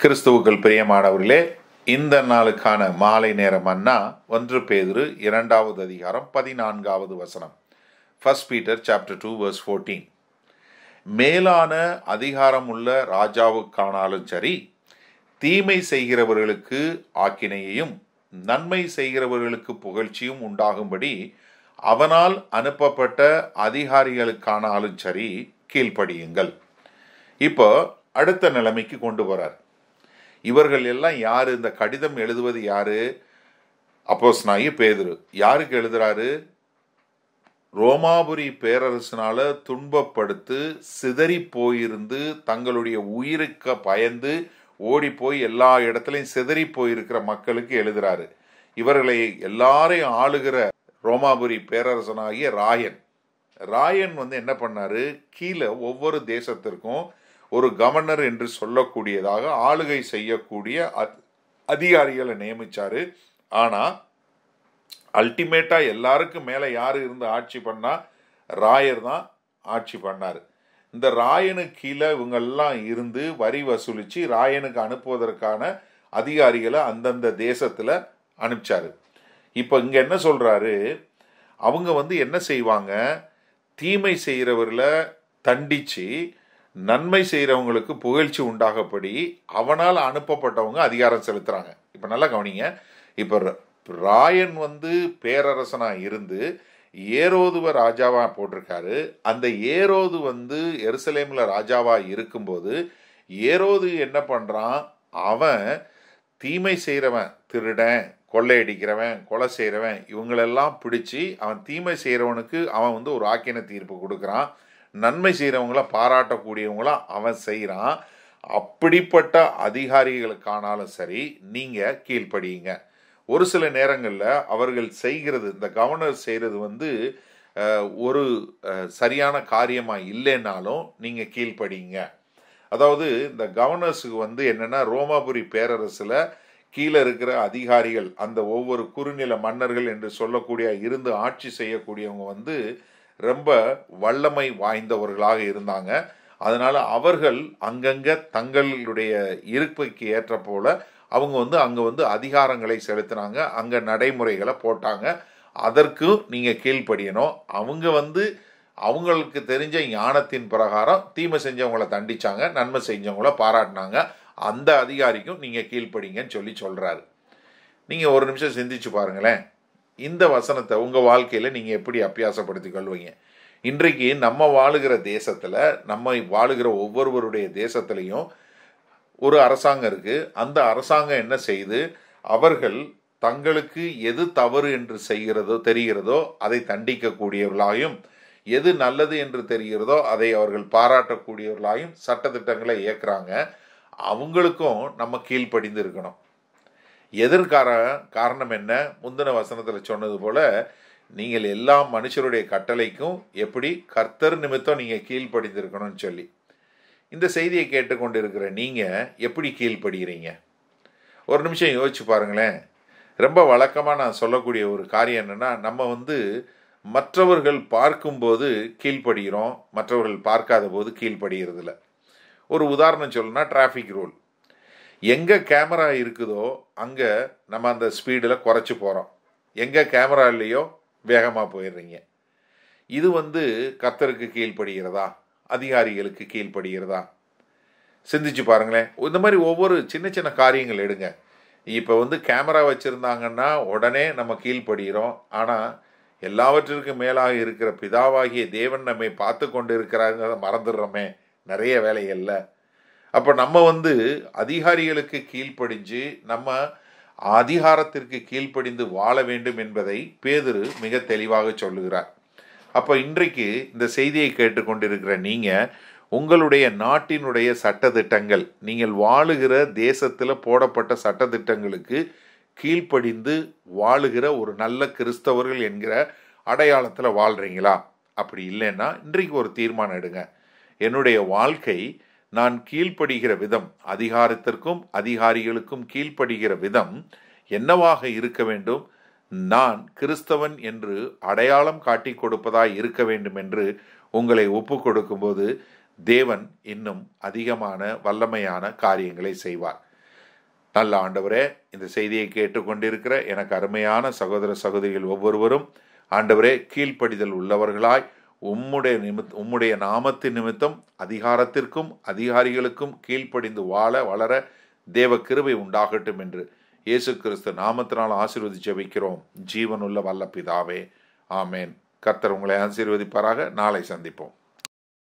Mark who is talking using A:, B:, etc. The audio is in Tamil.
A: கிறிஸ்துவுக்கள் பிரியமானவர்களே இந்த நாளுக்கான மாலை நேரம் அண்ணா ஒன்று பேதுரு இரண்டாவது அதிகாரம் பதினான்காவது வசனம். First Peter chapter two verse fourteen மேலான அதிகாரம் உள்ள ராஜாவுக்கானாலும் சரி தீமை செய்கிறவர்களுக்கு ஆக்கினையையும் நன்மை செய்கிறவர்களுக்கு புகழ்ச்சியும் உண்டாகும்படி அவனால் அனுப்பப்பட்ட அதிகாரிகளுக்கானாலும் சரி கீழ்ப்படியுங்கள். இப்போ அடுத்த நிலைமைக்கு கொண்டு போறார் இவர்கள் எல்லாம் யாரு? இந்த கடிதம் எழுதுவது யாரு? அப்போஸ் நாயி பேதுரு. யாருக்கு எழுதுறாரு? ரோமாபுரி பேரரசனால துன்பப்படுத்து சிதறி போயிருந்து தங்களுடைய உயிருக்கு பயந்து ஓடி போய் எல்லா இடத்துலையும் சிதறி போயிருக்கிற மக்களுக்கு எழுதுறாரு. இவர்களை எல்லாரையும் ஆளுகிற ரோமாபுரி பேரரசனாகிய ராயன். ராயன் வந்து என்ன பண்ணாரு? கீழே ஒவ்வொரு தேசத்திற்கும் ஒரு கவர்னர் என்று சொல்லக்கூடியதாக ஆளுகை செய்யக்கூடிய அதிகாரிகளை நியமிச்சாரு. ஆனா அல்டிமேட்டா எல்லாருக்கும் மேல யாரு இருந்து ஆட்சி பண்ணா ராயர் தான் ஆட்சி பண்ணாரு. இந்த ராயனுக்கு கீழே இவங்கெல்லாம் இருந்து வரி வசூலிச்சு ராயனுக்கு அனுப்புவதற்கான அதிகாரிகளை அந்தந்த தேசத்துல அனுப்பிச்சாரு. இப்போ இங்க என்ன சொல்றாரு? அவங்க வந்து என்ன செய்வாங்க? தீமை செய்கிறவர்களை தண்டிச்சு நன்மை செய்கிறவங்களுக்கு புகழ்ச்சி உண்டாகப்படி அவனால் அனுப்பப்பட்டவங்க அதிகாரம் செலுத்துகிறாங்க இப்போ நல்லா கவனிங்க. இப்போ ராயன் வந்து பேரரசனாக இருந்து ஏரோதுவ ராஜாவாக போட்டிருக்காரு. அந்த ஏரோது வந்து எருசலேமில் ராஜாவாக இருக்கும்போது ஏரோது என்ன பண்ணுறான் அவன் தீமை செய்கிறவன் திருடன் கொள்ளையடிக்கிறவன் கொலை செய்கிறவன் இவங்களெல்லாம் பிடிச்சி அவன் தீமை செய்கிறவனுக்கு அவன் வந்து ஒரு ஆக்கின தீர்ப்பு கொடுக்குறான். நன்மை செய்கிறவங்கள பாராட்டக்கூடியவங்களாம் அவன் செய்கிறான் அப்படிப்பட்ட அதிகாரிகளுக்கானாலும் சரி நீங்கள் கீழ்ப்படியுங்க. ஒரு சில நேரங்களில் அவர்கள் செய்கிறது இந்த கவர்னர் செய்கிறது வந்து ஒரு சரியான காரியமாக இல்லைன்னாலும் நீங்கள் கீழ்ப்படியுங்க. அதாவது இந்த கவர்னர்ஸுக்கு வந்து என்னென்னா ரோமாபுரி பேரரசில் கீழே இருக்கிற அதிகாரிகள் அந்த ஒவ்வொரு குறுநில மன்னர்கள் என்று சொல்லக்கூடிய இருந்து ஆட்சி செய்யக்கூடியவங்க வந்து ரொம்ப வல்லமை வாய்ந்தவர்களாக இருந்தாங்க. அதனால அவர்கள் அங்கங்க தங்களுடைய இருப்புக்கு ஏற்ற போல அவங்க வந்து அங்க வந்து அதிகாரங்களை செலுத்தினாங்க. அங்க நடைமுறைகளை போட்டாங்க. அதற்கும் நீங்க கீழ்ப்படியணும். அவங்க வந்து அவங்களுக்கு தெரிஞ்ச ஞானத்தின் பிரகாரம் தீமை செஞ்சவங்களை தண்டிச்சாங்க. நன்மை செஞ்சவங்கள பாராட்டினாங்க. அந்த அதிகாரிக்கும் நீங்க கீழ்ப்படிங்கன்னு சொல்லி சொல்றாரு. நீங்க ஒரு நிமிஷம் சிந்திச்சு பாருங்களேன். இந்த வசனத்தை உங்கள் வாழ்க்கையில் நீங்கள் எப்படி அப்பியாசப்படுத்தி கொள்வீங்க இன்றைக்கு நம்ம வாழுகிற தேசத்தில் நம்ம வாழுகிற ஒவ்வொருவருடைய தேசத்துலேயும் ஒரு அரசாங்கம் இருக்குது அந்த அரசாங்கம் என்ன செய்து அவர்கள் தங்களுக்கு எது தவறு என்று செய்கிறதோ தெரிகிறதோ அதை தண்டிக்கக்கூடியவர்களாயும் எது நல்லது என்று தெரிகிறதோ அதை அவர்கள் பாராட்டக்கூடியவர்களாயும் சட்டத்திட்டங்களை இயக்குறாங்க. அவங்களுக்கும் நம்ம கீழ்ப்படிந்து இருக்கணும். எதிர்கார காரணம் என்ன? முந்தின வசனத்தில் சொன்னது போல நீங்கள் எல்லா மனுஷருடைய கட்டளைக்கும் எப்படி கர்த்தர் நிமித்தம் நீங்கள் கீழ்ப்படிந்திருக்கணும்னு சொல்லி. இந்த செய்தியை கேட்டுக்கொண்டிருக்கிற நீங்கள் எப்படி கீழ்ப்படுகிறீங்க? ஒரு நிமிஷம் யோசிச்சு பாருங்களேன். ரொம்ப வழக்கமாக நான் சொல்லக்கூடிய ஒரு காரியம் என்னென்னா நம்ம வந்து மற்றவர்கள் பார்க்கும்போது கீழ்ப்படுகிறோம் மற்றவர்கள் பார்க்காத போது கீழ்ப்படுகிறதில்ல. ஒரு உதாரணம் சொல்லணும்னா டிராஃபிக் ரூல் எங்கே கேமரா இருக்குதோ அங்கே நம்ம அந்த ஸ்பீடில் குறைச்சி போகிறோம் எங்கே கேமரா இல்லையோ வேகமாக போயிடுறீங்க. இது வந்து கத்தருக்கு கீழ்ப்படுகிறதா? அதிகாரிகளுக்கு கீழ்ப்படுகிறதா? சிந்திச்சு பாருங்களேன். இந்த மாதிரி ஒவ்வொரு சின்ன சின்ன காரியங்கள் எடுங்க. இப்போ வந்து கேமரா வச்சுருந்தாங்கன்னா உடனே நம்ம கீழ்ப்படுகிறோம். ஆனால் எல்லாவற்றிற்கும் மேலாக இருக்கிற பிதாவாகிய தேவன் நம்மை பார்த்து கொண்டு இருக்கிறாங்க மறந்துடுறோமே. நிறைய வேலைகளில். அப்போ நம்ம வந்து அதிகாரிகளுக்கு கீழ்ப்படிஞ்சு நம்ம அதிகாரத்திற்கு கீழ்ப்படிந்து வாழ வேண்டும் என்பதை பேதுரு மிக தெளிவாக சொல்லுகிறார். அப்போ இன்றைக்கு இந்த செய்தியை கேட்டுக்கொண்டிருக்கிற நீங்கள் உங்களுடைய நாட்டினுடைய சட்டத்திட்டங்கள் நீங்கள் வாழுகிற தேசத்தில் போடப்பட்ட சட்டத்திட்டங்களுக்கு கீழ்ப்படிந்து வாழுகிற ஒரு நல்ல கிறிஸ்தவர்கள் என்கிற அடையாளத்தில் வாழ்கிறீங்களா அப்படி இல்லைன்னா இன்றைக்கு ஒரு தீர்மானம் எடுங்க. என்னுடைய வாழ்க்கை நான் கீழ்ப்படுகிற விதம் அதிகாரத்திற்கும் அதிகாரிகளுக்கும் கீழ்ப்படுகிற விதம் என்னவாக இருக்க வேண்டும்? நான் கிறிஸ்தவன் என்று அடையாளம் காட்டி கொடுப்பதாய் இருக்க வேண்டும் என்று உங்களை ஒப்பு கொடுக்கும்போது தேவன் இன்னும் அதிகமான வல்லமையான காரியங்களை செய்வார். நல்ல ஆண்டவரே இந்த செய்தியை கேட்டுக்கொண்டிருக்கிற எனக்கு அருமையான சகோதர சகோதரிகள் ஒவ்வொருவரும் ஆண்டவரே கீழ்ப்படிதல் உள்ளவர்களாய் உம்முடைய நிமித் உம்முடைய நாமத்தின் நிமித்தம் அதிகாரத்திற்கும் அதிகாரிகளுக்கும் கீழ்ப்படிந்து வாழ வளர தேவ கிருபை உண்டாகட்டும் என்று இயேசு கிறிஸ்து நாமத்தினால் ஆசீர்வதி ஜெபிக்கிறோம் ஜீவனுள்ள வல்ல பிதாவே ஆமேன். கர்த்தர் உங்களை ஆசீர்வதிப்பாராக. நாளை சந்திப்போம்.